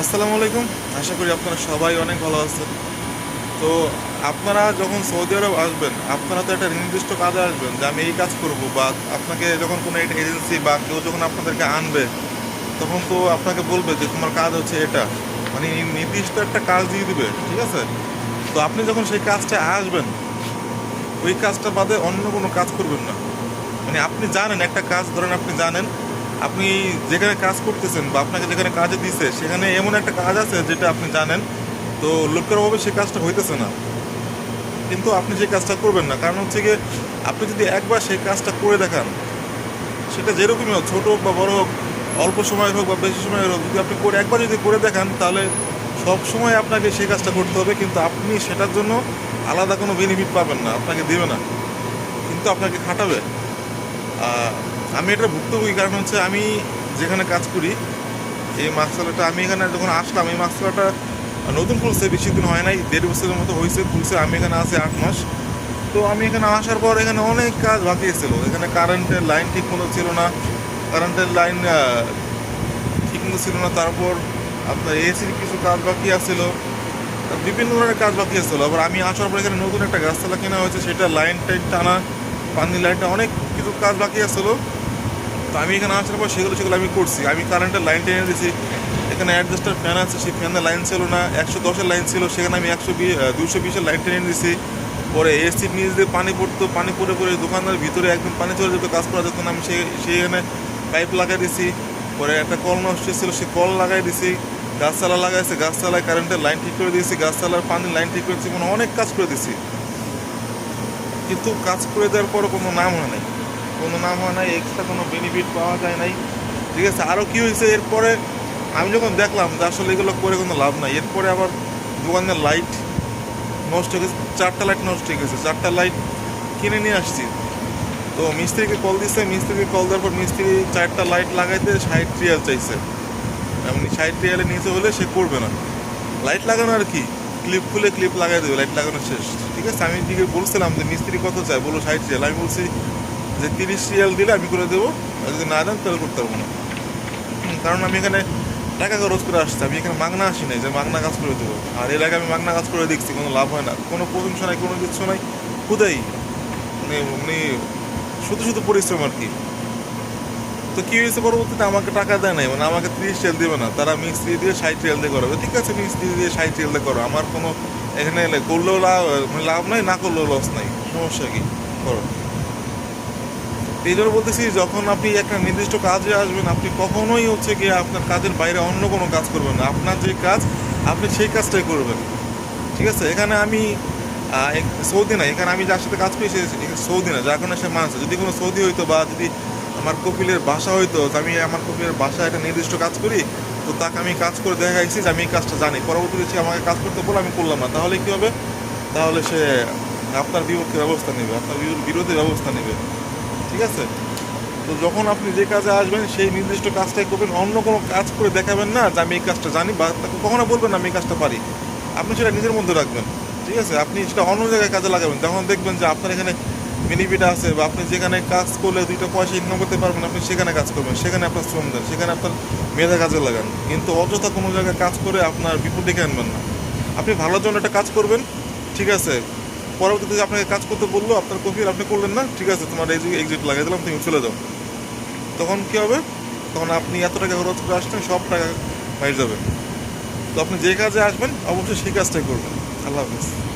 আসসালামু আলাইকুম। আশা করি আপনারা সবাই অনেক ভালো আছেন। তো আপনারা যখন সৌদি আরব আসবেন, আপনারা তো একটা নির্দিষ্ট কাজে আসবেন যে আমি এই কাজ করব বা আপনাকে যখন কোনো একটা এজেন্সি বা কেউ যখন আপনাদেরকে আনবে, তখন তো আপনাকে বলবে যে তোমার কাজ হচ্ছে এটা। মানে নির্দিষ্ট একটা কাজ দিয়ে দিবে, ঠিক আছে? তো আপনি যখন সেই কাজটা আসবেন, ওই কাজটা বাদে অন্য কোনো কাজ করবেন না। মানে আপনি জানেন, একটা কাজ ধরেন আপনি জানেন আপনি যেখানে কাজ করতেছেন বা আপনাকে যেখানে কাজে দিছে, সেখানে এমন একটা কাজ আছে যেটা আপনি জানেন, তো লোকের অভাবে সেই কাজটা হইতেছে না। কিন্তু আপনি সেই কাজটা করবেন না, কারণ হচ্ছে গিয়ে আপনি যদি একবার সেই কাজটা করে দেখান, সেটা যেরকমই হোক, ছোটো হোক বা বড় হোক, অল্প সময়ের হোক বা বেশি সময়ের হোক, যদি আপনি করে একবার যদি করে দেখান, তাহলে সব সময় আপনাকে সেই কাজটা করতে হবে, কিন্তু আপনি সেটার জন্য আলাদা কোনো বেনিফিট পাবেন না, আপনাকে দেবে না, কিন্তু আপনাকে খাটাবে। আমি এটা ভুক্তভোগী, কারণ হচ্ছে আমি যেখানে কাজ করি, এই মাছতলাটা আমি এখানে যখন আসলাম, এই মাছতলাটা নতুন খুলছে বেশি দিন হয় নাই, দেড় বছরের মতো হয়েছে, খুলছে, আমি এখানে আছি আট মাস। তো আমি এখানে আসার পর এখানে অনেক কাজ বাকি ছিল। এখানে কারেন্টের লাইন ঠিক মতো ছিল না, কারেন্টের লাইন ঠিক মতো ছিল না, তারপর আপনার এসির কিছু কাজ বাকি আছিল, বিভিন্ন ধরনের কাজ বাকি আছিল। আবার আমি আসার পর এখানে নতুন একটা গাছতলা কেনা হয়েছে, সেটা লাইন টাইন টানা পানির লাইনটা অনেক কিছু কাজ বাকি আছিল। তো আমি এখানে আসার পর সেগুলো সেগুলো আমি করছি। আমি কারেন্টের লাইন টেনে দিয়েছি এখানে অ্যাডজাস্টার ফ্যান আছে, সেই ফ্যানের লাইন ছিল না। একশো দশের লাইন ছিল, সেখানে আমি একশো দুশো বিশের লাইন টেনে দিয়েছি পরে এসির নিচ দিয়ে পানি পড়তো, পানি পড়ে পড়ে দোকানের ভিতরে একদম পানি চলে যেত, কাজ করা যেত না আমি সেই সেখানে পাইপ লাগাই দিছি। পরে একটা কল নষ্ট ছিল, সে কল লাগাই দিছি। গাছতলা লাগাইছে, গাছতলায় কারেন্টের লাইন ঠিক করে দিয়েছি। গাছতলার পানির লাইন ঠিক করে দিয়েছি মানে অনেক কাজ করে দিছি। কিন্তু কাজ করে দেওয়ার পরও কোনো নাম হয় নাই। কোনো নাম হয় নাই এক্সট্রা কোনো বেনিফিট পাওয়া যায় নাই। ঠিক আছে আরও কী হয়েছে, এরপরে আমি যখন দেখলাম যে আসলে এগুলো করে কোনো লাভ নাই, এরপরে আবার দোকানের লাইট নষ্ট হয়ে গেছে, চারটা লাইট নষ্ট হয়ে গেছে, চারটা লাইট কিনে নিয়ে আসছি। তো মিস্ত্রিকে কল দিচ্ছে মিস্ত্রিকে কল দেওয়ার পর মিস্ত্রি চারটা লাইট লাগাইতে ষাট রিয়াল চাইছে। এমনি ষাট রিয়ালে নিচে হলে সে করবে না। লাইট লাগানো আর কি ক্লিপ খুলে ক্লিপ লাগাই দেবে লাইট লাগানো শেষ। ঠিক আছে, আমি দিকে বলছিলাম যে মিস্ত্রি কত চাই বলো ষাট রিয়াল আমি বলছি যে তিরিশ রিয়াল দিলে আমি করে দেবো, আর যদি না দেন তাহলে করতে পারব না। কারণ আমি এখানে টাকা খরচ করে আসছি, আমি এখানে মাগনা আসি নাই, যে মাগনা কাজ করে দেবো। আর এর আগে আমি মাগনা কাজ করে দেখছি, কোনো লাভ হয় না। কোনো প্রশংসা নাই, কোনো কিছু নাই, খুদাই। মানে মানে শুধু শুধু পরিশ্রম আর কি। তো কী হয়েছে পরবর্তীতে? আমাকে টাকা দেয় নাই মানে আমাকে ত্রিশ রিয়াল দেবে না। তারা মিস্ত্রি দিয়ে ষাট রিয়াল দিয়ে করাবে। ঠিক আছে মিস্ত্রি দিয়ে ষাট রিয়াল দিয়ে করো। আমার কোনো এখানে করলেও লাভ মানে লাভ নাই, না করলেও লস নাই। সমস্যা কি? করো। এই জন্য বলতেছি, যখন আপনি একটা নির্দিষ্ট কাজে আসবেন, আপনি কখনোই হচ্ছে গিয়ে আপনার কাজের বাইরে অন্য কোনো কাজ করবেন না। আপনার যে কাজ, আপনি সেই কাজটাই করবেন। ঠিক আছে? এখানে আমি সৌদি না, এখানে আমি যার সাথে কাজ করি সৌদি না, যার কারণে সে মানুষ যদি কোনো সৌদি হইতো বা যদি আমার কপিলের বাসা হইতো আমি আমার কপিলের বাসায় একটা নির্দিষ্ট কাজ করি, তো তাকে আমি কাজ করে দেখাইছি যে আমি এই কাজটা জানি। পরবর্তীতে সে আমাকে কাজ করতে বলে, আমি করলাম না। তাহলে কী হবে? তাহলে সে আপনার বিপক্ষে ব্যবস্থা নেবে, আপনার বিরো- বিরোধী ব্যবস্থা নেবে। ঠিক আছে? তো যখন আপনি যে কাজে আসবেন, সেই নির্দিষ্ট কাজটাই করবেন, অন্য কোনো কাজ করে দেখাবেন না যে আমি এই কাজটা জানি বা কখনো বলবেন না আমি এই কাজটা পারি। আপনি সেটা নিজের মধ্যে রাখবেন, ঠিক আছে? আপনি সেটা অন্য জায়গায় কাজে লাগাবেন। তখন দেখবেন যে আপনার এখানে বেনিফিট আছে বা আপনি যেখানে কাজ করলে দুইটা পয়সা ইনকাম করতে পারবেন, আপনি সেখানে কাজ করবেন, সেখানে আপনার শ্রম দেন, সেখানে আপনার মেধা কাজে লাগান। কিন্তু অযথা কোনো জায়গায় কাজ করে আপনার বিপদ ডেকে আনবেন না। আপনি ভালোর জন্য একটা কাজ করবেন, ঠিক আছে? পরবর্তীতে আপনাকে কাজ করতে বলল, আপনার কফির আপনি করলেন না, ঠিক আছে, তোমার এই এক্সিট লাগাই দিলাম, তুমি চলে যাও। তখন কী হবে? তখন আপনি এত টাকা খরচ করে আসছেন, সব টাকা বাইরে যাবে। তো আপনি যে কাজে আসবেন, অবশ্যই সেই কাজটাই করবেন। আল্লাহ হাফিজ।